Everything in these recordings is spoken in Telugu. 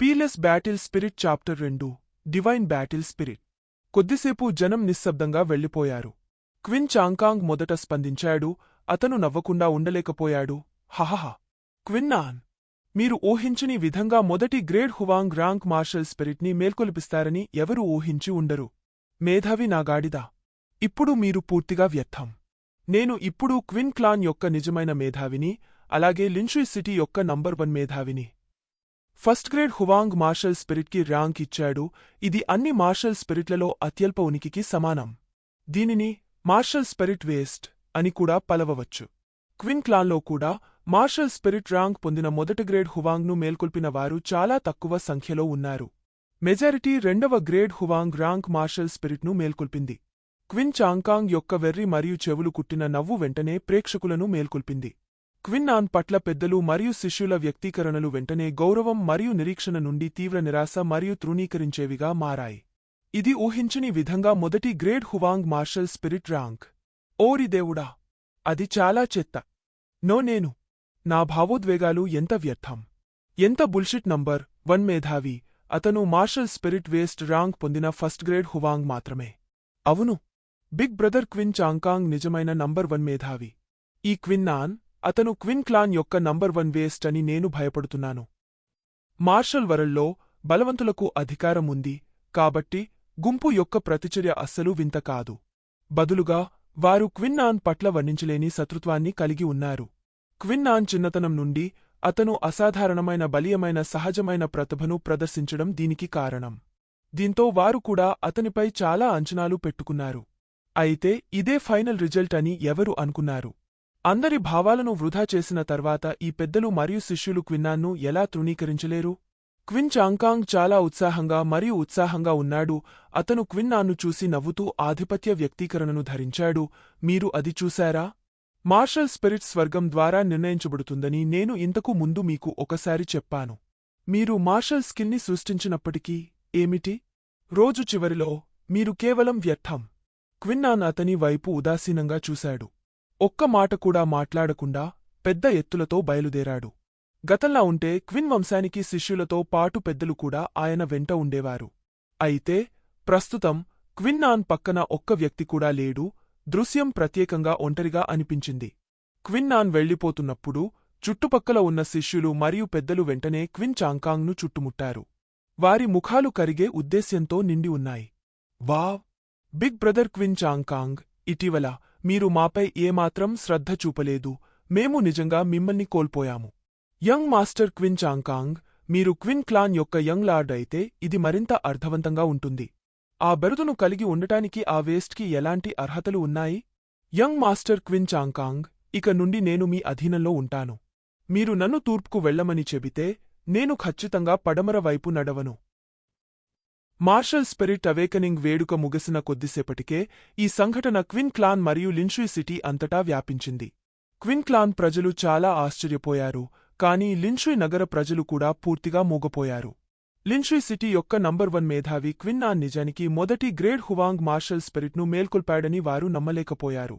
పీలెస్ బ్యాటిల్ స్పిరిట్ చాప్టర్ రెండు డివైన్ బ్యాటిల్ స్పిరిట్. కొద్దిసేపు జనం నిశ్శబ్దంగా వెళ్ళిపోయారు. క్విన్ చాంకాంగ్ మొదట స్పందించాడు అతను నవ్వకుండా ఉండలేకపోయాడు. హహహ. క్విన్నాన్ మీరు ఊహించని విధంగా మొదటి గ్రేడ్ హువాంగ్ ర్యాంక్ మార్షల్ స్పిరిట్ని మేల్కొలిపిస్తారని ఎవరూ ఊహించి ఉండరు. మేధావి నాగాడిదా ఇప్పుడు మీరు పూర్తిగా వ్యర్థం. నేను ఇప్పుడు క్విన్ క్లాన్ యొక్క నిజమైన మేధావిని అలాగే లిన్షుయ్ సిటీ యొక్క నంబర్ వన్ మేధావిని. ఫస్ట్ గ్రేడ్ హువాంగ్ మార్షల్ స్పిరిట్కి ర్యాంక్ ఇచ్చాడు. ఇది అన్ని మార్షల్ స్పిరిట్లలో అత్యల్ప ఉనికికి సమానం. దీనిని మార్షల్ స్పిరిట్ వేస్ట్ అని కూడా పలవవచ్చు. క్విన్ క్లాన్లో కూడా మార్షల్ స్పిరిట్ ర్యాంక్ పొందిన మొదటి గ్రేడ్ హువాంగ్ను మేల్కొల్పిన వారు చాలా తక్కువ సంఖ్యలో ఉన్నారు. మెజారిటీ రెండవ గ్రేడ్ హువాంగ్ ర్యాంక్ మార్షల్ స్పిరిట్ను మేల్కొల్పింది. క్విన్ చాంకాంగ్ యొక్క వెర్రి మరియు చెవులు కుట్టిన నవ్వు వెంటనే ప్రేక్షకులను మేల్కొల్పింది. క్విన్ ఆన్ పట్ల పెద్దలు మరియు శిష్యుల వ్యక్తీకరణలు వెంటనే గౌరవం మరియు నిరీక్షణ నుండి తీవ్ర నిరాశ మరియు తృణీకరించేవిగా మారాయి. ఇది ఊహించని విధంగా మొదటి grade Huang martial spirit rank. ఓరి దేవుడా! అది చాలా చెత్త. నో నేను. నా భావోద్వేగాలు ఎంత వ్యర్థం. ఎంత బుల్షిట్ నంబర్ వన్ మేధావి. అతను మార్షల్ స్పిరిట్ వేస్ట్ ర్యాంక్ పొందిన ఫస్ట్ గ్రేడ్ హువాంగ్ మాత్రమే. అవును. బిగ్ బ్రదర్ క్విన్ చాంకాంగ్ నిజమైన నంబర్ వన్ మేధావి. ఈ క్విన్నాన్ అతను క్విన్ క్లాన్ యొక్క నంబర్ వన్ వేస్ట్ అని నేను భయపడుతున్నాను. మార్షల్ వరల్డ్లో బలవంతులకు అధికారం ఉంది కాబట్టి గుంపు యొక్క ప్రతిచర్య అస్సలు వింత కాదు. బదులుగా వారు క్విన్నాన్ పట్ల వర్ణించలేని శత్రుత్వాన్ని కలిగి ఉన్నారు. క్విన్నాన్ చిన్నతనం నుండి అతను అసాధారణమైన బలీయమైన సహజమైన ప్రతిభను ప్రదర్శించడం దీనికి కారణం. దీంతో వారు కూడా అతనిపై చాలా అంచనాలు పెట్టుకున్నారు. అయితే ఇదే ఫైనల్ రిజల్ట్ అని ఎవరు అనుకున్నారు? అందరి భావాలను వృధా చేసిన తర్వాత ఈ పెద్దలు మరియు శిష్యులు క్విన్నాన్ను ఎలా తృణీకరించలేరు? క్విన్ చాంకాంగ్ చాలా ఉత్సాహంగా మరియు ఉత్సాహంగా ఉన్నాడు. అతను క్విన్నాన్ను చూసి నవ్వుతూ ఆధిపత్య వ్యక్తీకరణను ధరించాడు. మీరు అది చూశారా? మార్షల్ స్పిరిట్ స్వర్గం ద్వారా నిర్ణయించబడుతుందని నేను ఇంతకు ముందు మీకు ఒకసారి చెప్పాను. మీరు మార్షల్ స్కిల్ని సృష్టించినప్పటికీ ఏమిటి? రోజు చివరిలో మీరు కేవలం వ్యర్థం. క్విన్నాన్ అతని వైపు ఉదాసీనంగా చూశాడు. ఒక్క మాట కూడా మాట్లాడకుండా పెద్ద ఎత్తులతో బయలుదేరాడు. గతంలా ఉంటే క్విన్ వంశానికి శిష్యులతో పాటు పెద్దలు కూడా ఆయన వెంట ఉండేవారు. అయితే ప్రస్తుతం క్విన్నాన్ పక్కన ఒక్క వ్యక్తి కూడా లేడు దృశ్యం ప్రత్యేకంగా ఒంటరిగా అనిపించింది. క్విన్నాన్ వెళ్ళిపోతున్నప్పుడు చుట్టుపక్కల ఉన్న శిష్యులు మరియు పెద్దలు వెంటనే క్విన్ చాంకాంగ్ను చుట్టుముట్టారు. వారి ముఖాలు కరిగే ఉద్దేశ్యంతో నిండి ఉన్నాయి. Wow! Big brother Qin Changkong ఇటీవల మీరు మాపై ఏమాత్రం శ్రద్ధ చూపలేదు. మేము నిజంగా మిమ్మల్ని కోల్పోయాము. యంగ్ మాస్టర్ క్విన్ చాంకాంగ్ మీరు క్విన్ క్లాన్ యొక్క యంగ్ లార్డ్ అయితే ఇది మరింత అర్థవంతంగా ఉంటుంది. ఆ బెరుదును కలిగి ఉండటానికి ఆ వేస్ట్కి ఎలాంటి అర్హతలు ఉన్నాయి? యంగ్ మాస్టర్ క్విన్ చాంకాంగ్ ఇక నుండి నేను మీ అధీనంలో ఉంటాను. మీరు నన్ను తూర్పుకు వెళ్ళమని చెబితే నేను ఖచ్చితంగా పడమర వైపు నడవను. మార్షల్ స్పిరిట్ అవేకనింగ్ వేడుక ముగిసిన కొద్దిసేపటికే ఈ సంఘటన క్విన్ క్లాన్ మరియు లిన్షుయ్ సిటీ అంతటా వ్యాపించింది. క్విన్ క్లాన్ ప్రజలు చాలా ఆశ్చర్యపోయారు కానీ లిన్షుయ్ నగర ప్రజలు కూడా పూర్తిగా మూగపోయారు. లిన్షుయ్ సిటీ యొక్క నంబర్ వన్ మేధావి క్విన్ ఆన్ నిజానికి మొదటి గ్రేడ్ హువాంగ్ మార్షల్ స్పిరిట్ను మేల్కొల్పాడని వారు నమ్మలేకపోయారు.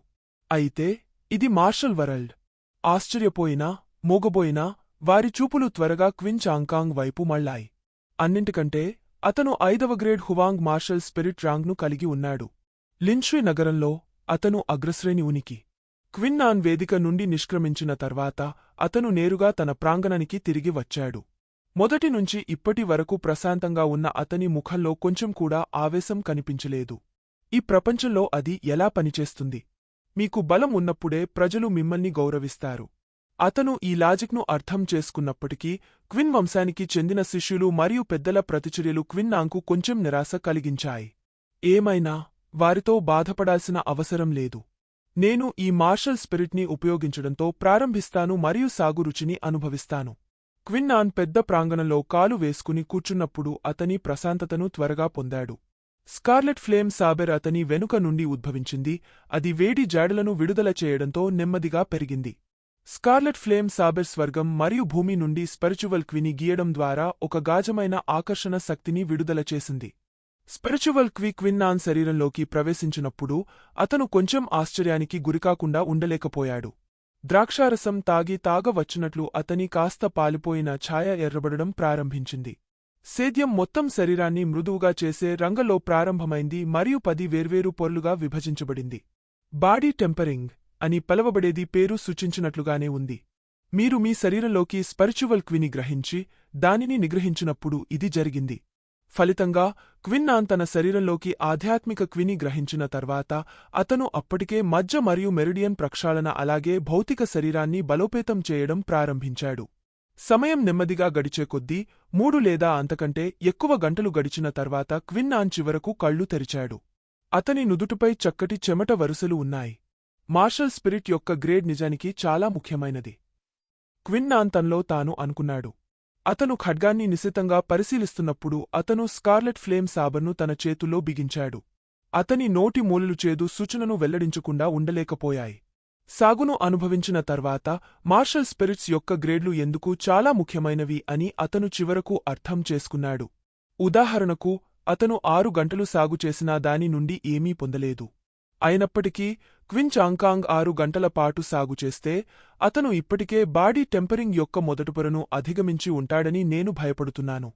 అయితే ఇది మార్షల్ వరల్డ్. ఆశ్చర్యపోయినా మూగబోయినా వారి చూపులు త్వరగా క్విన్ చాంకాంగ్ వైపు మళ్ళాయి. అన్నింటికంటే అతను ఐదవ గ్రేడ్ హువాంగ్ మార్షల్ స్పిరిట్ ర్యాంక్ను కలిగి ఉన్నాడు. లిన్షుయ్ నగరంలో అతను అగ్రశ్రేణి ఉనికి. క్విన్నాన్ వేదిక నుండి నిష్క్రమించిన తర్వాత అతను నేరుగా తన ప్రాంగణానికి తిరిగి వచ్చాడు. మొదటి నుంచి ఇప్పటి వరకు ప్రశాంతంగా ఉన్న అతని ముఖంలో కొంచెం కూడా ఆవేశం కనిపించలేదు. ఈ ప్రపంచంలో అది ఎలా పనిచేస్తుంది? మీకు బలం ఉన్నప్పుడే ప్రజలు మిమ్మల్ని గౌరవిస్తారు. అతను ఈ లాజిక్ను అర్థం చేసుకున్నప్పటికీ క్విన్ వంశానికి చెందిన శిష్యులు మరియు పెద్దల ప్రతిచర్యలు క్విన్నాంకు కొంచెం నిరాశ కలిగించాయి. ఏమైనా? వారితో బాధపడాల్సిన అవసరం లేదు. నేను ఈ మార్షల్ స్పిరిట్ని ఉపయోగించడంతో ప్రారంభిస్తాను మరియు సాగు రుచిని అనుభవిస్తాను. క్విన్నాన్ పెద్ద ప్రాంగణంలో కాలు వేసుకుని కూర్చున్నప్పుడు అతని ప్రశాంతతను త్వరగా పొందాడు. స్కార్లెట్ ఫ్లేమ్ సాబెర్ అతని వెనుక నుండి ఉద్భవించింది. అది వేడి జాడలను విడుదల చేయడంతో నెమ్మదిగా పెరిగింది. స్కార్లెట్ ఫ్లేమ్ సాబెర్ స్వర్గం మరియు భూమి నుండి స్పిరిచువల్ క్విని గీయడం ద్వారా ఒక గాజమైన ఆకర్షణ శక్తిని విడుదల చేసింది. స్పిరిచువల్ క్వి క్విన్నాన్ శరీరంలోకి ప్రవేశించినప్పుడు అతను కొంచెం ఆశ్చర్యానికి గురికాకుండా ఉండలేకపోయాడు. ద్రాక్షారసం తాగి తాగవచ్చినట్లు అతని కాస్త పాలిపోయిన ఛాయ ఎర్రబడడం ప్రారంభించింది. సేద్యం మొత్తం శరీరాన్ని మృదువుగా చేసే రంగంలో ప్రారంభమైంది మరియు పది వేర్వేరు పొరలుగా విభజించబడింది. బాడీ టెంపరింగ్ అని పిలవబడేది పేరు సూచించినట్లుగానే ఉంది. మీరు మీ శరీరంలోకి స్పరిచువల్ క్విని గ్రహించి దానిని నిగ్రహించినప్పుడు ఇది జరిగింది. ఫలితంగా క్విన్నాన్ తన శరీరంలోకి ఆధ్యాత్మిక క్విని గ్రహించిన తర్వాత అతను అప్పటికే మజ్జ మరియు మెరిడియన్ ప్రక్షాళన అలాగే భౌతిక శరీరాన్ని బలోపేతం చేయడం ప్రారంభించాడు. సమయం నెమ్మదిగా గడిచే కొద్దీ మూడు లేదా అంతకంటే ఎక్కువ గంటలు గడిచిన తర్వాత క్విన్నాన్ చివరకు కళ్ళు తెరిచాడు. అతని నుదుటిపై చక్కటి చెమట వరుసలు ఉన్నాయి. మార్షల్ స్పిరిట్ యొక్క గ్రేడ్ నిజానికి చాలా ముఖ్యమైనది. క్విన్నాంతంలో తాను అనుకున్నాడు. అతను ఖడ్గాన్ని నిశితంగా పరిశీలిస్తున్నప్పుడు అతను స్కార్లెట్ ఫ్లేమ్ సాబర్ను తన చేతుల్లో బిగించాడు. అతని నోటి మూలలు చేదు సూచనను వెల్లడించకుండా ఉండలేకపోయాయి. సాగును అనుభవించిన తర్వాత మార్షల్ స్పిరిట్స్ యొక్క గ్రేడ్లు ఎందుకు చాలా ముఖ్యమైనవి అని అతను చివరకు అర్థం చేసుకున్నాడు. ఉదాహరణకు అతను ఆరు గంటలు సాగు చేసినా దాని నుండి ఏమీ పొందలేదు. అయినప్పటికీ క్విన్ చాంకాంగ్ ఆరు గంటల పాటు సాగు చేస్తే అతను ఇప్పటికే బాడీ టెంపరింగ్ యొక్క మొదటిపొరను అధిగమించి ఉంటాడని నేను భయపడుతున్నాను.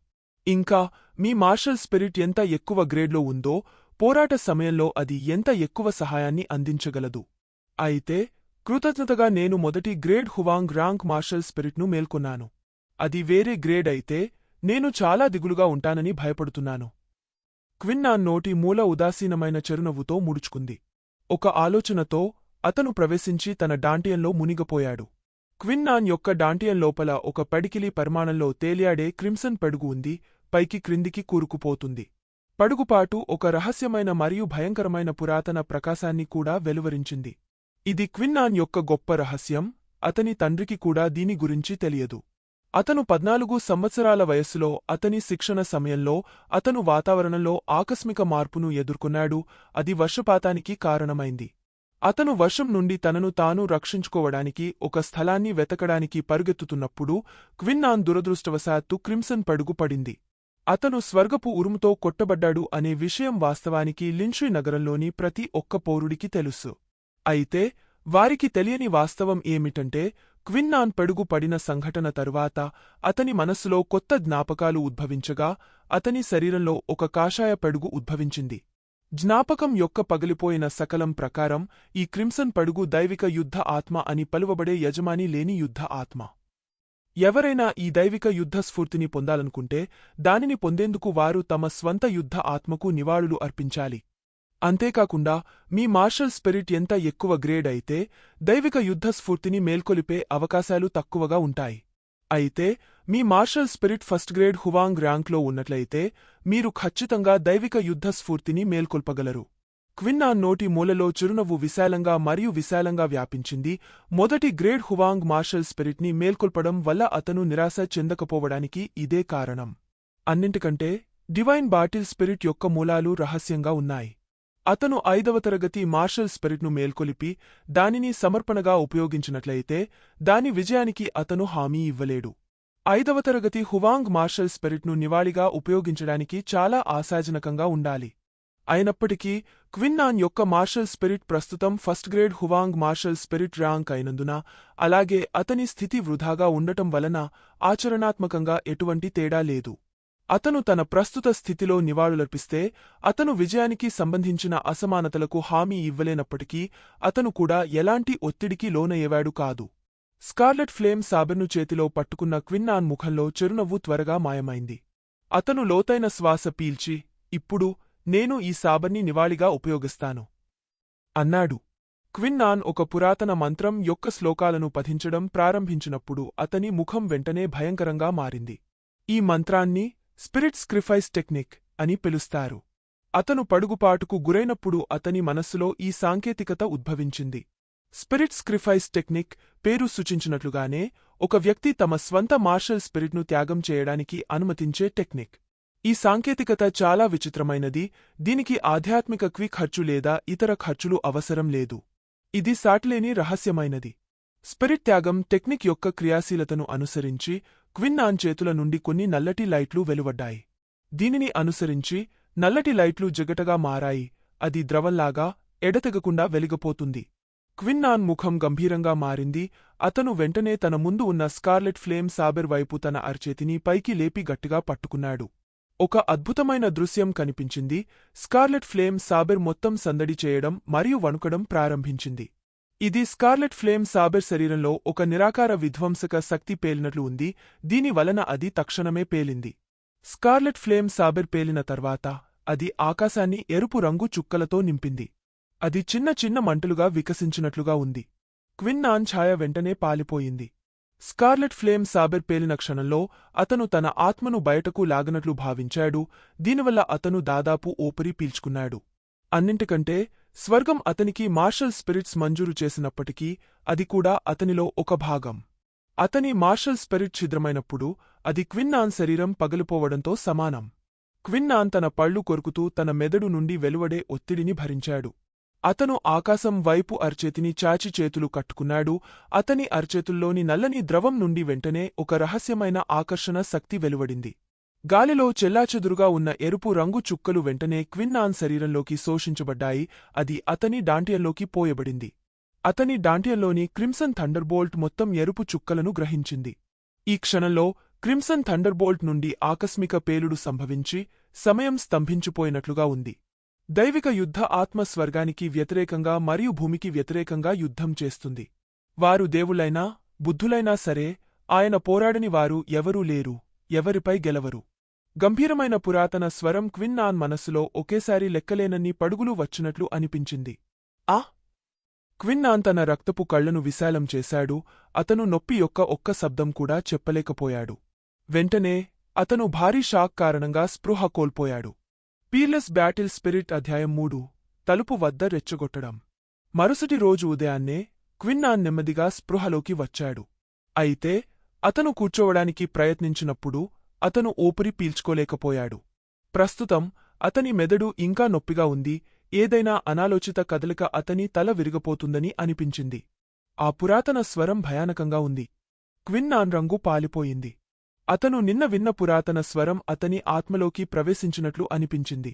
ఇంకా మీ మార్షల్ స్పిరిట్ ఎంత ఎక్కువ గ్రేడ్లో ఉందో పోరాట సమయంలో అది ఎంత ఎక్కువ సహాయాన్ని అందించగలదు. అయితే కృతజ్ఞతగా నేను మొదటి గ్రేడ్ హువాంగ్ రాంక్ మార్షల్ స్పిరిట్ను మేల్కొన్నాను. అది వేరే గ్రేడ్ అయితే నేను చాలా దిగులుగా ఉంటానని భయపడుతున్నాను. క్విన్నా నోటి మూల ఉదాసీనమైన చెరునవ్వుతో ముడుచుకుంది. ఒక ఆలోచనతో అతను ప్రవేశించి తన డాంటియంలో మునిగపోయాడు. క్విన్నాన్ యొక్క డాంటియన్ లోపల ఒక పడికిలి పరిమాణంలో తేలియాడే క్రిమ్సన్ పెడుగు ఉంది పైకి క్రిందికి కూరుకుపోతుంది. పడుగుపాటు ఒక రహస్యమైన మరియు భయంకరమైన పురాతన ప్రకాశాన్ని కూడా వెలువరించింది. ఇది క్విన్నాన్ యొక్క గొప్ప రహస్యం అతని తండ్రికి కూడా దీని గురించి తెలియదు. అతను పద్నాలుగు సంవత్సరాల వయస్సులో అతని శిక్షణ సమయంలో అతను వాతావరణంలో ఆకస్మిక మార్పును ఎదుర్కొన్నాడు. అది వర్షపాతానికి కారణమైంది. అతను వర్షం నుండి తనను తాను రక్షించుకోవడానికి ఒక స్థలాన్ని వెతకడానికి పరుగెత్తుతున్నప్పుడు క్విన్నాన్ దురదృష్టవశాత్తు క్రిమ్సన్ పడుగు పడింది అతను స్వర్గపు ఉరుముతో కొట్టబడ్డాడు అనే విషయం వాస్తవానికి లిన్షుయ్ నగరంలోని ప్రతి ఒక్క పౌరుడికి తెలుసు. అయితే వారికి తెలియని వాస్తవం ఏమిటంటే క్విన్నాన్ పెడుగు పడిన సంఘటన తరువాత అతని మనస్సులో కొత్త జ్ఞాపకాలు ఉద్భవించగా అతని శరీరంలో ఒక కాషాయ పెడుగు ఉద్భవించింది. జ్ఞాపకం యొక్క పగిలిపోయిన సకలం ప్రకారం ఈ క్రిమ్సన్ పడుగు దైవిక యుద్ధ ఆత్మ అని పలువబడే యజమాని లేని యుద్ధ ఆత్మ. ఎవరైనా ఈ దైవిక యుద్ధ స్ఫూర్తిని పొందాలనుకుంటే దానిని పొందేందుకు వారు తమ స్వంత యుద్ధ ఆత్మకు నివాళులు అర్పించాలి. అంతేకాకుండా మీ మార్షల్ స్పిరిట్ ఎంత ఎక్కువ గ్రేడ్ అయితే దైవిక యుద్ధ స్ఫూర్తిని మేల్కొలిపే అవకాశాలు తక్కువగా ఉంటాయి. అయితే మీ martial spirit first grade Huang ర్యాంక్లో ఉన్నట్లయితే మీరు ఖచ్చితంగా దైవిక యుద్ధ స్ఫూర్తిని మేల్కొల్పగలరు. క్విన్నా నోటి మూలలో చిరునవ్వు విశాలంగా మరియు విశాలంగా వ్యాపించింది. మొదటి గ్రేడ్ హువాంగ్ మార్షల్ స్పిరిట్ని మేల్కొల్పడం వల్ల అతను నిరాశ చెందకపోవడానికి ఇదే కారణం. అన్నింటికంటే డివైన్ బాటిల్ స్పిరిట్ యొక్క మూలాలు రహస్యంగా ఉన్నాయి. అతను ఐదవ తరగతి మార్షల్ స్పిరిట్ను మేల్కొలిపి దానిని సమర్పణగా ఉపయోగించినట్లయితే దాని విజయానికి అతను హామీ ఇవ్వలేడు. ఐదవ తరగతి హువాంగ్ మార్షల్ స్పిరిట్ను నివాళిగా ఉపయోగించడానికి చాలా ఆశాజనకంగా ఉండాలి. అయినప్పటికీ క్విన్నాన్ యొక్క మార్షల్ స్పిరిట్ ప్రస్తుతం first grade Huang martial spirit rank అయినందున అలాగే అతని స్థితి వృధాగా ఉండటం వలన ఆచరణాత్మకంగా ఎటువంటి తేడా లేదు. అతను తన ప్రస్తుత స్థితిలో నివాళులర్పిస్తే అతను విజయానికి సంబంధించిన అసమానతలకు హామీ ఇవ్వలేనప్పటికీ అతను కూడా ఎలాంటి ఒత్తిడికి లోనయ్యేవాడు కాదు. స్కార్లెట్ ఫ్లేమ్ సాబెర్ను చేతిలో పట్టుకున్న క్విన్నాన్ ముఖంలో చిరునవ్వు త్వరగా మాయమైంది. అతను లోతైన శ్వాస పీల్చి ఇప్పుడు నేను ఈ సాబర్ని నివాళిగా ఉపయోగిస్తాను. అన్నాడు. క్విన్నాన్ ఒక పురాతన మంత్రం యొక్క శ్లోకాలను పఠించడం ప్రారంభించినప్పుడు అతని ముఖం వెంటనే భయంకరంగా మారింది. ఈ మంత్రాన్ని స్పిరిట్ స్క్రిఫైస్ టెక్నిక్ అని పిలుస్తారు. అతను పడుగుపాటుకు గురైనప్పుడు అతని మనస్సులో ఈ సాంకేతికత ఉద్భవించింది. స్పిరిట్ స్క్రిఫైస్ టెక్నిక్ పేరు సూచించినట్లుగానే ఒక వ్యక్తి తమ స్వంత మార్షల్ స్పిరిట్ను త్యాగం చేయడానికి అనుమతించే టెక్నిక్. ఈ సాంకేతికత చాలా విచిత్రమైనది దీనికి ఆధ్యాత్మిక క్వి ఖర్చు లేదా ఇతర ఖర్చులు అవసరం లేదు. ఇది సాటిలేని రహస్యమైనది. స్పిరిట్ త్యాగం టెక్నిక్ యొక్క క్రియాశీలతను అనుసరించి క్విన్నాన్ చేతుల నుండి కొన్ని నల్లటి లైట్లు వెలువడ్డాయి. దీనిని అనుసరించి నల్లటి లైట్లు జగటగా మారాయి. అది ద్రవంలాగా ఎడతెగకుండా వెలిగపోతుంది. క్విన్నాన్ ముఖం గంభీరంగా మారింది. అతను వెంటనే తన ముందు ఉన్న స్కార్లెట్ ఫ్లేమ్ సాబెర్ వైపు తన అరచేతిని పైకి లేపి గట్టిగా పట్టుకున్నాడు. ఒక అద్భుతమైన దృశ్యం కనిపించింది. స్కార్లెట్ ఫ్లేమ్ సాబెర్ మొత్తం సందడి చేయడం మరియు వణుకడం ప్రారంభించింది. ఇది స్కార్లెట్ ఫ్లేమ్ సాబెర్ శరీరంలో ఒక నిరాకార విధ్వంసక శక్తి పేలినట్లు ఉంది దీని వలన అది తక్షణమే పేలింది. స్కార్లెట్ ఫ్లేమ్ సాబెర్ పేలిన తర్వాత అది ఆకాశాన్ని ఎరుపు రంగు చుక్కలతో నింపింది. అది చిన్న చిన్న మంటలుగా వికసించినట్లుగా ఉంది. క్విన్నాన్ ఛాయ వెంటనే పాలిపోయింది. స్కార్లెట్ ఫ్లేమ్ సాబెర్ పేలిన క్షణంలో అతను తన ఆత్మను బయటకు లాగనట్లు భావించాడు దీనివల్ల అతను దాదాపు ఊపిరి పీల్చుకున్నాడు. అన్నింటికంటే స్వర్గం అతనికి మార్షల్ స్పిరిట్స్ మంజూరు చేసినప్పటికీ అది కూడా అతనిలో ఒక భాగం. అతని మార్షల్ స్పిరిట్ ఛిద్రమైనప్పుడు అది క్విన్నాన్ శరీరం పగిలిపోవడంతో సమానం. క్విన్నాన్ తన పళ్ళు కొరుకుతూ తన మెదడు నుండి వెలువడే ఒత్తిడిని భరించాడు. అతను ఆకాశం వైపు అర్చేతిని చాచి చేతులు కట్టుకున్నాడు. అతని అర్చేతుల్లోని నల్లని ద్రవం నుండి వెంటనే ఒక రహస్యమైన ఆకర్షణ శక్తి వెలువడింది. గాలిలో చెల్లాచెదురుగా ఉన్న ఎరుపు రంగు చుక్కలు వెంటనే క్విన్నాన్ శరీరంలోకి శోషించబడ్డాయి. అది అతని డాంటియంలోకి పోయబడింది. అతని డాంటియంలోని క్రిమ్సన్ థండర్బోల్ట్ మొత్తం ఎరుపు చుక్కలను గ్రహించింది. ఈ క్షణంలో క్రిమ్సన్ థండర్బోల్ట్ నుండి ఆకస్మిక పేలుడు సంభవించి సమయం స్తంభించిపోయినట్లుగా ఉంది. దైవిక యుద్ధ ఆత్మ స్వర్గానికి వ్యతిరేకంగా మరియు భూమికి వ్యతిరేకంగా యుద్ధం చేస్తుంది. వారు దేవులైనా బుద్ధులైనా సరే ఆయన పోరాడని వారు ఎవరూ లేరు ఎవరిపై గెలవరు. గంభీరమైన పురాతన స్వరం క్విన్నాన్ మనస్సులో ఒకేసారి లెక్కలేనన్ని పడుగులు వచ్చినట్లు అనిపించింది. ఆ! క్విన్నాన్ తన రక్తపు కళ్ళను విశాలం చేశాడు. అతను నొప్పి యొక్క ఒక్క శబ్దం కూడా చెప్పలేకపోయాడు. వెంటనే అతను భారీ షాక్ కారణంగా స్పృహ కోల్పోయాడు. పీర్లెస్ బ్యాటిల్ స్పిరిట్ అధ్యాయం మూడు. తలుపు వద్ద రెచ్చగొట్టడం. మరుసటి రోజు ఉదయాన్నే క్విన్నాన్ నెమ్మదిగా స్పృహలోకి వచ్చాడు. అయితే అతను కూర్చోవడానికి ప్రయత్నించినప్పుడు అతను ఊపిరి పీల్చుకోలేకపోయాడు. ప్రస్తుతం అతని మెదడు ఇంకా నొప్పిగా ఉంది ఏదైనా అనాలోచిత కదలిక అతని తల విరిగపోతుందని అనిపించింది. ఆ పురాతన స్వరం భయానకంగా ఉంది. క్విన్నాన్ రంగు పాలిపోయింది. అతను నిన్న విన్న పురాతన స్వరం అతని ఆత్మలోకి ప్రవేశించినట్లు అనిపించింది.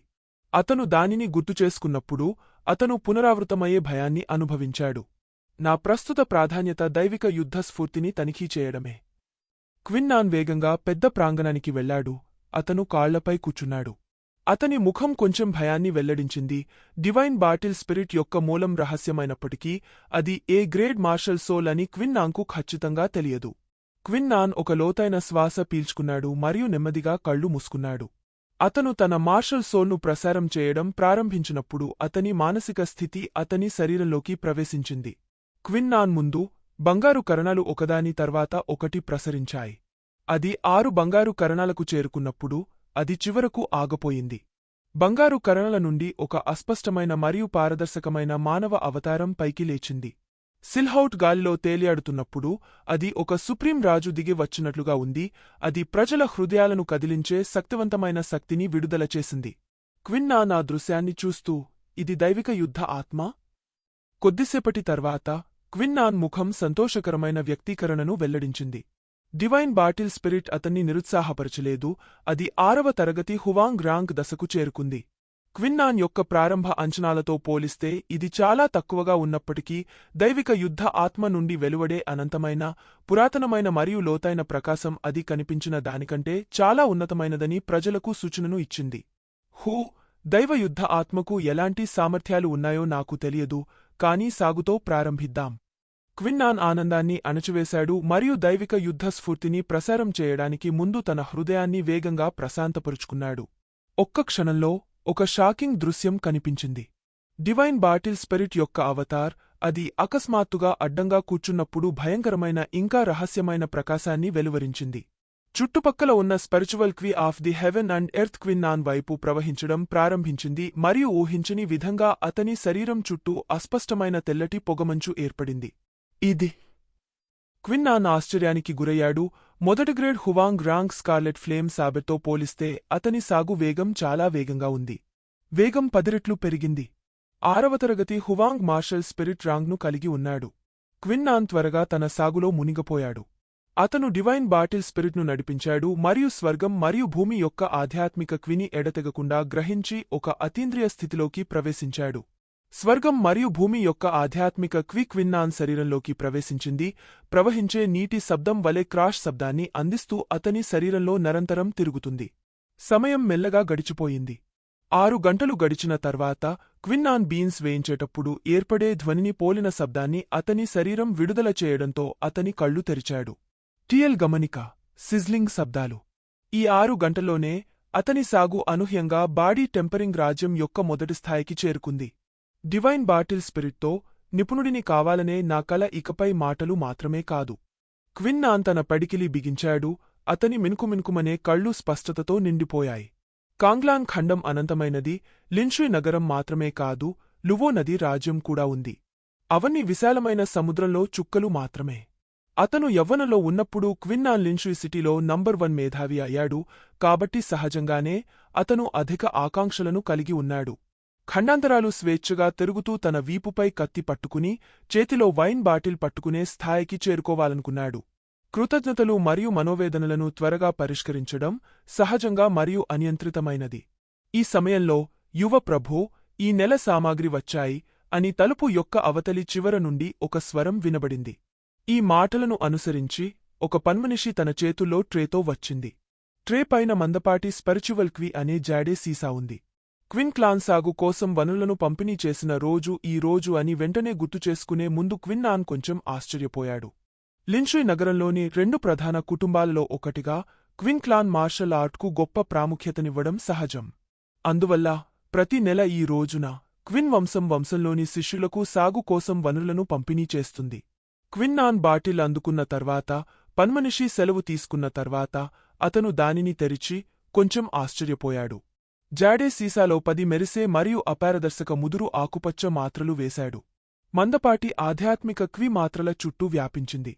అతను దానిని గుర్తుచేసుకున్నప్పుడు అతను పునరావృతమయ్యే భయాన్ని అనుభవించాడు. నా ప్రస్తుత ప్రాధాన్యత దైవిక యుద్ధ స్ఫూర్తిని తనిఖీ చేయడమే. క్విన్నాన్ వేగంగా పెద్ద ప్రాంగణానికి వెళ్ళాడు అతను కాళ్ళపై కూచున్నాడు అతని ముఖం కొంచెం భయాన్ని వెల్లడించింది. డివైన్ బాటిల్ స్పిరిట్ యొక్క మూలం రహస్యమైనప్పటికీ అది ఏ గ్రేడ్ మార్షల్ సోల్ అని క్విన్నాన్కు ఖచ్చితంగా తెలియదు. క్విన్నాన్ ఒక లోతైన శ్వాస పీల్చుకున్నాడు మరియు నెమ్మదిగా కళ్ళు మూసుకున్నాడు. అతను తన మార్షల్ సోల్ను ప్రసారం చేయడం ప్రారంభించినప్పుడు అతని మానసిక స్థితి అతని శరీరంలోకి ప్రవేశించింది. క్విన్నాన్ ముందు బంగారు కరణాలు ఒకదాని తర్వాత ఒకటి ప్రసరించాయి. అది ఆరు బంగారు కరణాలకు చేరుకున్నప్పుడు అది చివరకు ఆగపోయింది. బంగారు కరణల నుండి ఒక అస్పష్టమైన మరియు పారదర్శకమైన మానవ అవతారం పైకి లేచింది. సిల్హౌట్ గాలిలో తేలియాడుతున్నప్పుడు అది ఒక సుప్రీం రాజు దిగి వచ్చినట్లుగా ఉంది. అది ప్రజల హృదయాలను కదిలించే శక్తివంతమైన శక్తిని విడుదల చేసింది. క్విన్నా నా దృశ్యాన్ని చూస్తూ ఇది దైవిక యుద్ధ ఆత్మ? కొద్దిసేపటి తర్వాత క్విన్నాన్ ముఖం సంతోషకరమైన వ్యక్తీకరణను వెల్లడించింది. డివైన్ బాటిల్ స్పిరిట్ అతన్ని నిరుత్సాహపరచలేదు. అది ఆరవ తరగతి హువాంగ్ ర్యాంక్ దశకు చేరుకుంది. క్విన్నాన్ యొక్క ప్రారంభ అంచనాలతో పోలిస్తే ఇది చాలా తక్కువగా ఉన్నప్పటికీ దైవిక యుద్ధ ఆత్మ నుండి వెలువడే అనంతమైన పురాతనమైన మరియు లోతైన ప్రకాశం అది కనిపించిన దానికంటే చాలా ఉన్నతమైనదని ప్రజలకు సూచనను ఇచ్చింది. హూ! దైవ యుద్ధ ఆత్మకు ఎలాంటి సామర్థ్యాలు ఉన్నాయో నాకు తెలియదు. కానీ సాగుతో ప్రారంభిద్దాం. క్విన్నాన్ ఆనందాన్ని అణచివేశాడు మరియు దైవిక యుద్ధ స్ఫూర్తిని ప్రసారం చేయడానికి ముందు తన హృదయాన్ని వేగంగా ప్రశాంతపరుచుకున్నాడు. ఒక్క క్షణంలో ఒక షాకింగ్ దృశ్యం కనిపించింది. డివైన్ బాటిల్ స్పిరిట్ యొక్క అవతార్ అది అకస్మాత్తుగా అడ్డంగా కూర్చున్నప్పుడు భయంకరమైన ఇంకా రహస్యమైన ప్రకాశాన్ని వెలువరించింది. చుట్టుపక్కల ఉన్న spiritual qi of the heaven and earth Qinnan వైపు ప్రవహించడం ప్రారంభించింది మరియు ఊహించని విధంగా అతని శరీరం చుట్టూ అస్పష్టమైన తెల్లటి పొగమంచు ఏర్పడింది. ఇది క్విన్నాన్ ఆశ్చర్యానికి గురయ్యాడు. మొదటి grade Huang rank scarlet flame సాబెతో పోలిస్తే అతని సాగు వేగం చాలా వేగంగా ఉంది. వేగం పదిరెట్లు పెరిగింది. ఆరవ తరగతి హువాంగ్ మార్షల్ స్పిరిట్ రాంగ్ను కలిగి ఉన్నాడు. క్విన్నాన్ త్వరగా తన సాగులో మునిగపోయాడు. అతను డివైన్ బాటిల్ స్పిరిట్ను నడిపించాడు మరియు స్వర్గం మరియు భూమి యొక్క ఆధ్యాత్మిక క్విని ఎడతెగకుండా గ్రహించి ఒక అతీంద్రియ స్థితిలోకి ప్రవేశించాడు. స్వర్గం మరియు భూమి యొక్క ఆధ్యాత్మిక క్వి క్విన్నాన్ శరీరంలోకి ప్రవేశించింది. ప్రవహించే నీటి శబ్దం వలె క్రాష్ శబ్దాన్ని అందిస్తూ అతని శరీరంలో నిరంతరం తిరుగుతుంది. సమయం మెల్లగా గడిచిపోయింది. ఆరు గంటలు గడిచిన తర్వాత క్విన్నాన్ బీన్స్ వేయించేటప్పుడు ఏర్పడే ధ్వనిని పోలిన శబ్దాన్ని అతని శరీరం విడుదల చేయడంతో అతని కళ్ళు తెరిచాడు. టిఎల్ గమనిక సిజ్లింగ్ శబ్దాలు. ఈ ఆరు గంటల్లోనే అతని సాగు అనూహ్యంగా బాడీ టెంపరింగ్ రాజ్యం యొక్క మొదటి స్థాయికి చేరుకుంది. డివైన్ బాటిల్ స్పిరిట్తో నిపుణుడిని కావాలనే నా కల ఇకపై మాటలు మాత్రమే కాదు. క్విన్నాన్ తన పడికిలి బిగించాడు అతని మినుకుమినుకుమనే కళ్ళు స్పష్టతతో నిండిపోయాయి. కాంగ్లాంగ్ ఖండం అనంతమైనది లిన్షుయ్ నగరం మాత్రమే కాదు లువో నది రాజ్యం కూడా ఉంది. అవన్నీ విశాలమైన సముద్రంలో చుక్కలు మాత్రమే. అతను యవ్వనలో ఉన్నప్పుడు క్విన్నాన్ లిన్షుయ్ సిటీలో నంబర్ వన్ మేధావి అయ్యాడు. కాబట్టి సహజంగానే అతను అధిక ఆకాంక్షలను కలిగి ఉన్నాడు. ఖండాంతరాలు స్వేచ్ఛగా తిరుగుతూ తన వీపుపై కత్తి పట్టుకుని చేతిలో వైన్ బాటిల్ పట్టుకునే స్థాయికి చేరుకోవాలనుకున్నాడు. కృతజ్ఞతలు మరియు మనోవేదనలను త్వరగా పరిష్కరించడం సహజంగా మరియు అనియంత్రితమైనది. ఈ సమయంలో యువ ప్రభో ఈ నెల సామాగ్రి వచ్చాయి అని తలుపు యొక్క అవతలి చివర నుండి ఒక స్వరం వినబడింది. ఈ మాటలను అనుసరించి ఒక పన్మనిషి తన చేతుల్లో ట్రేతో వచ్చింది. ట్రే పైన మందపాటి స్పరిచువల్ క్వి అనే జాడే సీసా ఉంది. క్విన్ క్లాన్ సాగు కోసం వనులను పంపిణీ చేసిన రోజు ఈ రోజు అని వెంటనే గుర్తుచేసుకునే ముందు క్విన్ కొంచెం ఆశ్చర్యపోయాడు. లిన్షుయ్ నగరంలోని రెండు ప్రధాన కుటుంబాలలో ఒకటిగా క్విన్ క్లాన్ మార్షల్ ఆర్ట్కు గొప్ప ప్రాముఖ్యతనివ్వడం సహజం. అందువల్ల ప్రతి నెల ఈ రోజున క్విన్ వంశం వంశంలోని శిష్యులకు సాగు కోసం వనులను పంపిణీ చేస్తుంది. క్విన్నాన్ బాటిల్ అందుకున్న తర్వాత పన్మనిషి సెలవు తీసుకున్న తర్వాత అతను దానిని తెరిచి కొంచెం ఆశ్చర్యపోయాడు. జాడే సీసాలో పది మెరిసే మరియు అపారదర్శక ముదురు ఆకుపచ్చ మాత్రలు వేశాడు. మందపాటి ఆధ్యాత్మిక క్వి మాత్రల చుట్టూ వ్యాపించింది.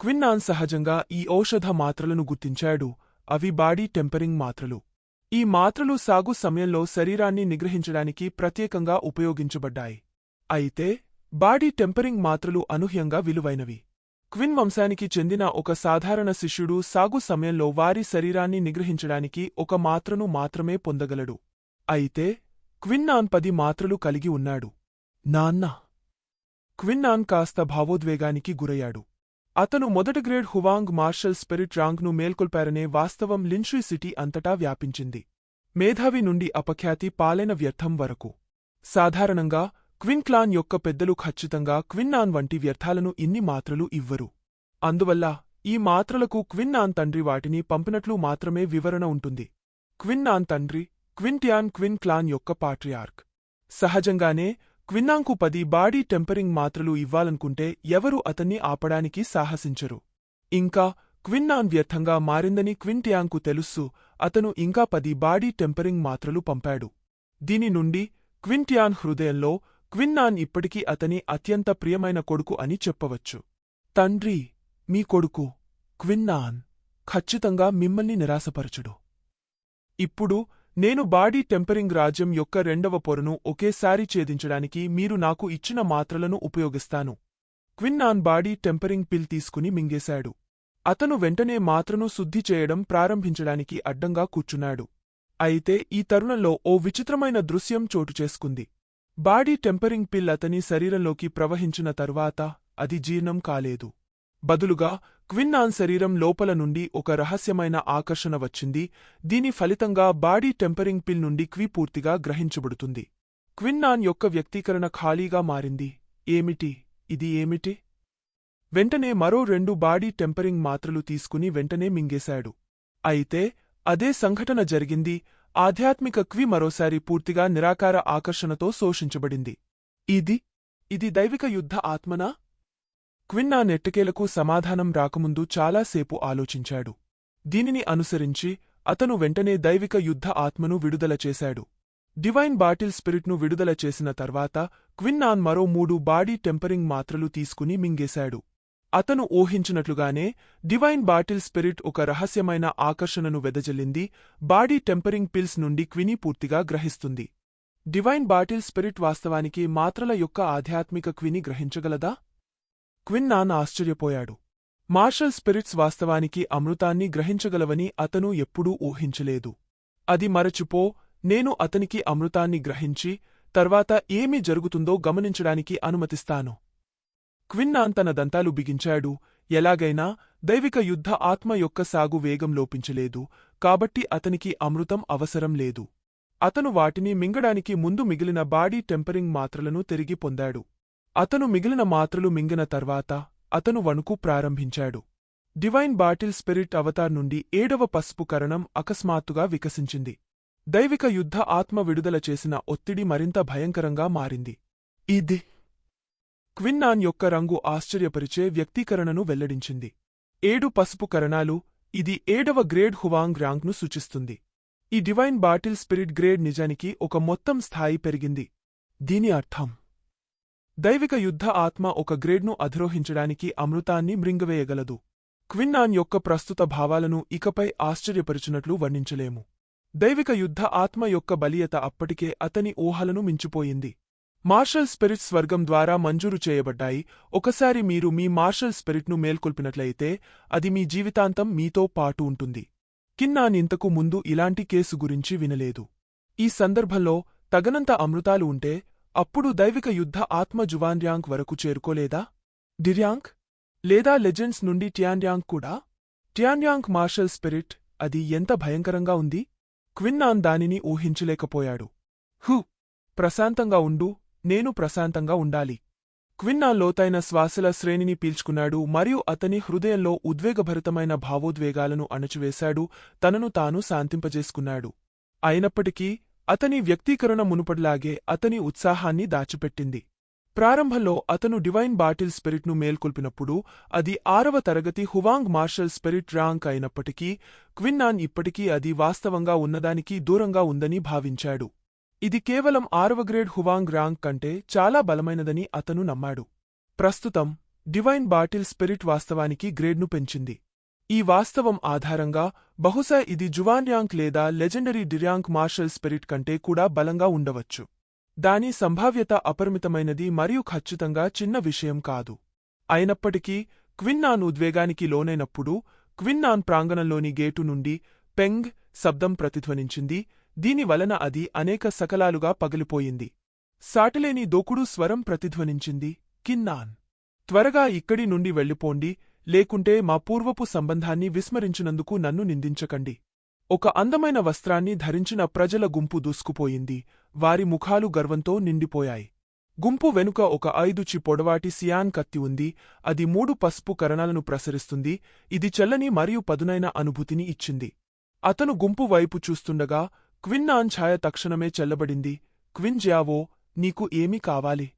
క్విన్నాన్ సహజంగా ఈ ఔషధ మాత్రలను గుర్తించాడు అవి బాడీ టెంపరింగ్ మాత్రలు. ఈ మాత్రలు సాగు సమయంలో శరీరాన్ని నిగ్రహించడానికి ప్రత్యేకంగా ఉపయోగించబడ్డాయి. అయితే బాడీ టెంపరింగ్ మాత్రలు అనూహ్యంగా విలువైనవి. క్విన్ వంశానికి చెందిన ఒక సాధారణ శిష్యుడు సాగు సమయంలో వారి శరీరాన్ని నిగ్రహించడానికి ఒక మాత్రను మాత్రమే పొందగలడు. అయితే క్విన్నాన్ పది మాత్రలు కలిగి ఉన్నాడు. నాన్న! క్విన్నాన్ కాస్త భావోద్వేగానికి గురయ్యాడు. అతను మొదటి గ్రేడ్ హువాంగ్ మార్షల్ స్పిరిట్ రాంగ్ను మేల్కొల్పారనే వాస్తవం లిన్షుయ్ సిటీ అంతటా వ్యాపించింది. మేధావి నుండి అపఖ్యాతి పాలైన వ్యర్థం వరకు. సాధారణంగా క్విన్క్లాన్ యొక్క పెద్దలు ఖచ్చితంగా క్విన్నాన్ వంటి వ్యర్థాలను ఇన్ని మాత్రలు ఇవ్వరు. అందువల్ల ఈ మాత్రలకు క్విన్నాన్ తండ్రి వాటిని పంపినట్లు మాత్రమే వివరణ ఉంటుంది. క్విన్నాన్ తండ్రి క్వింటియాన్ క్విన్ క్లాన్ యొక్క పాట్రియార్క్. సహజంగానే క్విన్నాంకు పది బాడీ టెంపరింగ్ మాత్రలు ఇవ్వాలనుకుంటే ఎవరూ అతన్ని ఆపడానికి సాహసించరు. ఇంకా క్విన్నాన్ వ్యర్థంగా మారిందని క్వింటియాంకు తెలుస్సు అతను ఇంకా పది బాడీ టెంపరింగ్ మాత్రలు పంపాడు. దీని నుండి క్వింటియాన్ హృదయంలో క్విన్నాన్ ఇప్పటికీ అతని అత్యంత ప్రియమైన కొడుకు అని చెప్పవచ్చు. తండ్రి మీ కొడుకు క్విన్నాన్ ఖచ్చితంగా మిమ్మల్ని నిరాశపరచుడు. ఇప్పుడు నేను బాడీ టెంపరింగ్ రాజ్యం యొక్క రెండవ పొరను ఒకేసారి ఛేదించడానికి మీరు నాకు ఇచ్చిన మాత్రలను ఉపయోగిస్తాను. క్విన్నాన్ బాడీ టెంపరింగ్ పిల్ తీసుకుని మింగేశాడు. అతను వెంటనే మాత్రను శుద్ధి చేయడం ప్రారంభించడానికి అడ్డంగా కూర్చున్నాడు. అయితే ఈ తరుణంలో ఓ విచిత్రమైన దృశ్యం చోటు చేసుకుంది. బాడీ టెంపరింగ్ పిల్ అతని శరీరంలోకి ప్రవహించిన తరువాత అది జీర్ణం కాలేదు. బదులుగా క్విన్నాన్ శరీరం లోపల నుండి ఒక రహస్యమైన ఆకర్షణ వచ్చింది. దీని ఫలితంగా బాడీ టెంపరింగ్ పిల్ నుండి క్వి పూర్తిగా గ్రహించబడుతుంది. క్విన్నాన్ యొక్క వ్యక్తీకరణ ఖాళీగా మారింది. ఏమిటి? ఇది ఏమిటి? వెంటనే మరో రెండు బాడీ టెంపరింగ్ మాత్రలు తీసుకుని వెంటనే మింగేశాడు. అయితే అదే సంఘటన జరిగింది. ఆధ్యాత్మిక క్వి మరోసారి పూర్తిగా నిరాకార ఆకర్షణతో శోషించబడింది. ఇది ఇది దైవిక యుద్ధ ఆత్మనా? క్విన్నా నెట్టకేలకు సమాధానం రాకముందు చాలాసేపు ఆలోచించాడు. దీనిని అనుసరించి అతను వెంటనే దైవిక యుద్ధ ఆత్మను విడుదల చేశాడు. డివైన్ బాటిల్ స్పిరిట్ను విడుదల చేసిన తర్వాత క్విన్నాన్ మరో మూడు బాడీ టెంపరింగ్ మాత్రలు తీసుకుని మింగేశాడు. అతను ఊహించినట్లుగానే డివైన్ బాటిల్ స్పిరిట్ ఒక రహస్యమైన ఆకర్షణను వెదజల్లింది. బాడీ టెంపరింగ్ పిల్స్ నుండి క్వినీ పూర్తిగా గ్రహిస్తుంది. డివైన్ బాటిల్ స్పిరిట్ వాస్తవానికి మాత్రల యొక్క ఆధ్యాత్మిక క్విని గ్రహించగలదా? క్విన్ నాన్న ఆశ్చర్యపోయాడు. మార్షల్ స్పిరిట్స్ వాస్తవానికి అమృతాన్ని గ్రహించగలవని అతను ఎప్పుడూ ఊహించలేదు. అది మరచిపో నేను అతనికి అమృతాన్ని గ్రహించి తర్వాత ఏమి జరుగుతుందో గమనించడానికి అనుమతిస్తాను. క్విన్నాన్ తన దంతాలు బిగించాడు. ఎలాగైనా దైవిక యుద్ధ ఆత్మ యొక్క సాగు వేగం లోపించలేదు. కాబట్టి అతనికి అమృతం అవసరం లేదు. అతను వాటిని మింగడానికి ముందు మిగిలిన బాడీ టెంపరింగ్ మాత్రలను తిరిగి పొందాడు. అతను మిగిలిన మాత్రలు మింగిన తర్వాత అతను వణుకు ప్రారంభించాడు. డివైన్ బాటిల్ స్పిరిట్ అవతార్ నుండి ఏడవ పసుపు కరణం అకస్మాత్తుగా వికసించింది. దైవిక యుద్ధ ఆత్మ విడుదల చేసిన ఒత్తిడి మరింత భయంకరంగా మారింది. ఇది క్విన్నాన్ యొక్క రంగు ఆశ్చర్యపరిచే వ్యక్తీకరణను వెల్లడించింది. ఏడు పసుపు కరణాలు ఇది ఏడవ గ్రేడ్ హువాంగ్ ర్యాంక్ను సూచిస్తుంది. ఈ డివైన్ బాటిల్ స్పిరిట్ గ్రేడ్ నిజానికి ఒక మొత్తం స్థాయి పెరిగింది. దీని అర్థం? దైవిక యుద్ధ ఆత్మ ఒక గ్రేడ్ను అధిరోహించడానికి అమృతాన్ని మృంగవేయగలదు. క్విన్నాన్ యొక్క ప్రస్తుత భావాలను ఇకపై ఆశ్చర్యపరిచినట్లు వర్ణించలేము. దైవిక యుద్ధ ఆత్మ యొక్క బలీయత అప్పటికే అతని ఊహలను మించిపోయింది. మార్షల్ స్పిరిట్ స్వర్గం ద్వారా మంజూరు చేయబడ్డాయి. ఒకసారి మీరు మీ మార్షల్ స్పిరిట్ను మేల్కొల్పినట్లయితే అది మీ జీవితాంతం మీతో పాటు ఉంటుంది. కిన్నాన్ ఇంతకు ముందు ఇలాంటి కేసు గురించి వినలేదు. ఈ సందర్భంలో తగనంత అమృతాలు ఉంటే అప్పుడు దైవిక యుద్ధ ఆత్మ జువాన్యాంక్ వరకు చేరుకోలేదా? డిర్యాంక్ లేదా లెజెండ్స్ నుండి ట్యాన్యాంక్ కూడా? ట్యాన్యాంక్ మార్షల్ స్పిరిట్ అది ఎంత భయంకరంగా ఉంది? క్విన్నాన్ దానిని ఊహించలేకపోయాడు. హు! ప్రశాంతంగా ఉండు నేను ప్రశాంతంగా ఉండాలి. క్విన్నాన్ లోతైన శ్వాసల శ్రేణిని పీల్చుకున్నాడు మరియు అతని హృదయంలో ఉద్వేగభరితమైన భావోద్వేగాలను అణచివేశాడు తనను తాను శాంతింపజేసుకున్నాడు. అయినప్పటికీ అతని వ్యక్తీకరణ మునుపటిలాగే అతని ఉత్సాహాన్ని దాచిపెట్టింది. ప్రారంభంలో అతను డివైన్ బాటిల్ స్పిరిట్ను మేల్కొల్పినప్పుడు అది ఆరవ తరగతి హువాంగ్ మార్షల్ స్పిరిట్ ర్యాంక్ అయినప్పటికీ క్విన్నాన్ ఇప్పటికీ అది వాస్తవంగా ఉన్నదానికి దూరంగా ఉందని భావించాడు. ఇది కేవలం ఆరవ గ్రేడ్ హువాంగ్ ర్యాంక్ కంటే చాలా బలమైనదని అతను నమ్మాడు. ప్రస్తుతం డివైన్ బాటిల్ స్పిరిట్ వాస్తవానికి గ్రేడ్ను పెంచింది. ఈ వాస్తవం ఆధారంగా బహుశా ఇది జువాన్యాంక్ లేదా లెజెండరీ డిర్యాంక్ మార్షల్ స్పిరిట్ కంటే కూడా బలంగా ఉండవచ్చు. దాని సంభావ్యత అపరిమితమైనది మరియు ఖచ్చితంగా చిన్న విషయం కాదు. అయినప్పటికీ క్విన్నాన్ ఉద్వేగానికి లోనైనప్పుడు క్విన్నాన్ ప్రాంగణంలోని గేటు నుండి పెంగ్ శబ్దం ప్రతిధ్వనించింది దీనివలన అది అనేక సకలాలుగా పగిలిపోయింది. సాటిలేని దోకుడు స్వరం ప్రతిధ్వనించింది కిన్నాన్. త్వరగా ఇక్కడి నుండి వెళ్ళిపోండి లేకుంటే మా పూర్వపు సంబంధాన్ని విస్మరించినందుకు నన్ను నిందించకండి. ఒక అందమైన వస్త్రాన్ని ధరించిన ప్రజల గుంపు దూసుకుపోయింది వారి ముఖాలు గర్వంతో నిండిపోయాయి. గుంపు వెనుక ఒక ఐదుచి పొడవాటి సియాన్ కత్తి ఉంది అది మూడు పసుపు కరణాలను ప్రసరిస్తుంది ఇది చల్లని మరియు పదునైన అనుభూతిని ఇచ్చింది. అతను గుంపు వైపు చూస్తుండగా క్విన్ ఛాయ తక్షణమే చెల్లబడింది. క్విన్ జావో నీకు ఏమీ కావాలి?